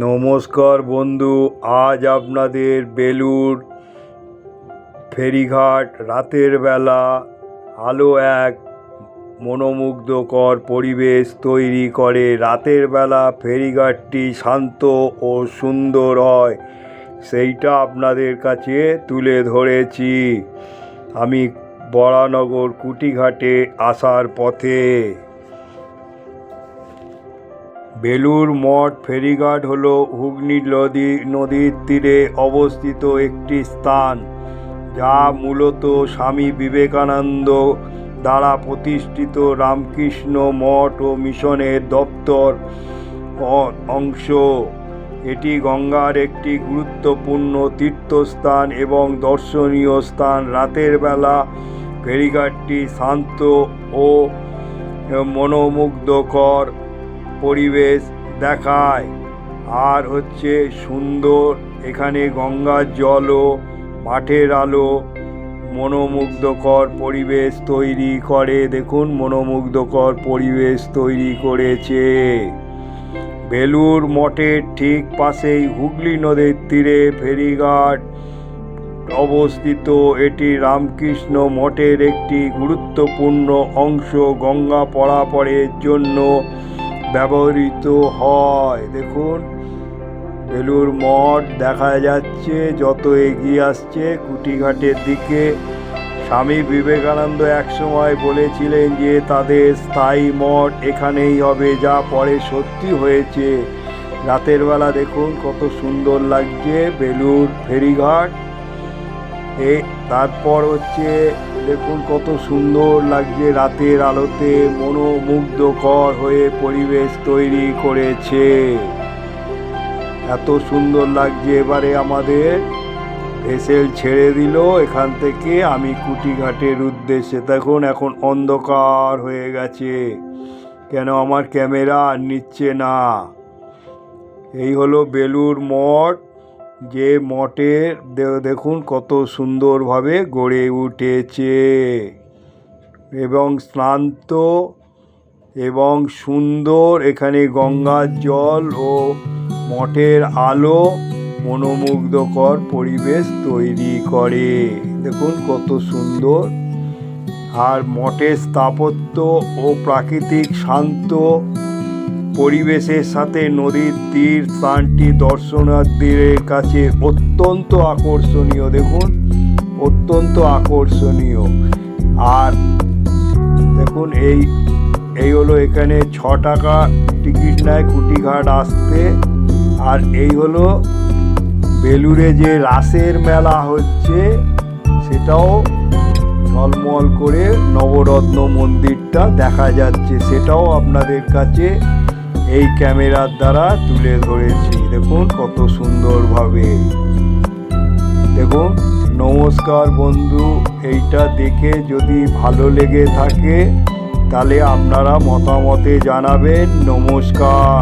নমস্কার বন্ধু, আজ আপনাদের বেলুর ফেরিঘাট রাতের বেলা আলো এক মনোমুগ্ধকর পরিবেশ তৈরি করে। রাতের বেলা ফেরিঘাটটি শান্ত ও সুন্দর হয়, সেইটা আপনাদের কাছে তুলে ধরেছি। আমি বরানগর কুটিঘাটে আসার পথে বেলুর মঠ ফেরিঘাট হল হুগলি নদী, নদীর তীরে অবস্থিত একটি স্থান, যা মূলত স্বামী বিবেকানন্দ দ্বারা প্রতিষ্ঠিত রামকৃষ্ণ মঠ ও মিশনের দপ্তর অংশ। এটি গঙ্গার একটি গুরুত্বপূর্ণ তীর্থস্থান এবং দর্শনীয় স্থান। রাতের বেলা ফেরিঘাটটি শান্ত ও মনোমুগ্ধকর। পরিবেশ দেখায়। আর হচ্ছে সুন্দর, এখানে গঙ্গার জলও, মাঠের আলো, মনোমুগ্ধকর পরিবেশ তৈরি করে। দেখুন, মনোমুগ্ধকর পরিবেশ তৈরি করেছে। বেলুর মঠের ঠিক পাশেই হুগলি নদীর তীরে ফেরিঘাট অবস্থিত। এটি রামকৃষ্ণ মঠের একটি গুরুত্বপূর্ণ অংশ। গঙ্গা পরাপরের জন্য ব্যবহৃত হয়। দেখুন বেলুর মঠ দেখা যাচ্ছে, যত এগিয়ে আসছে কুটিঘাটের দিকে। স্বামী বিবেকানন্দ একসময় বলেছিলেন যে, তাদের স্থায়ী মঠ এখানেই হবে, যা পরে সত্যি হয়েছে। রাতের বেলা দেখুন, কত সুন্দর লাগছে বেলুর ফেরিঘাট। এ, তারপর হচ্ছে দেখুন কত সুন্দর লাগছে রাতের আলোতে মনোমুগ্ধকর হয়ে পরিবেশ তৈরি করেছে। এত সুন্দর লাগছে এবারে আমাদের। ভেসেল ছেড়ে দিল, এখান থেকে আমি কুটিঘাটের উদ্দেশ্যে। দেখুন, এখন অন্ধকার হয়ে গেছে। কেন আমার ক্যামেরা নিচ্ছে না? এই হলো বেলুর মঠ। যে মঠের দে- দেখুন কত সুন্দরভাবে গড়ে উঠেছে। এবং শ্রান্ত এবং সুন্দর এখানে গঙ্গার জল ও মঠের আলো মনোমুগ্ধকর পরিবেশ তৈরি করে। দেখুন কত সুন্দর। আর মঠের স্থাপত্য ও প্রাকৃতিক শান্ত পরিবেশের সাথে নদীর তীর স্থানটি দর্শনার্থীদের কাছে অত্যন্ত আকর্ষণীয়, দেখুন, অত্যন্ত আকর্ষণীয়। আর দেখুন, এই এই হলো এখানে ছ টাকা টিকিট নেয় কুটিঘাট আসতে। আর এই হলো বেলুরে যে রাসের মেলা হচ্ছে, সেটাও ঝলমল করে নবরত্ন মন্দিরটা দেখা যাচ্ছে। সেটাও আপনাদের কাছে এই ক্যামেরার দ্বারা তুলে ধরেছি। দেখুন কত সুন্দরভাবে। দেখুন, নমস্কার বন্ধু, এইটা দেখে যদি ভালো লেগে থাকে, তাহলে আপনারা মতামতে জানাবেন। নমস্কার।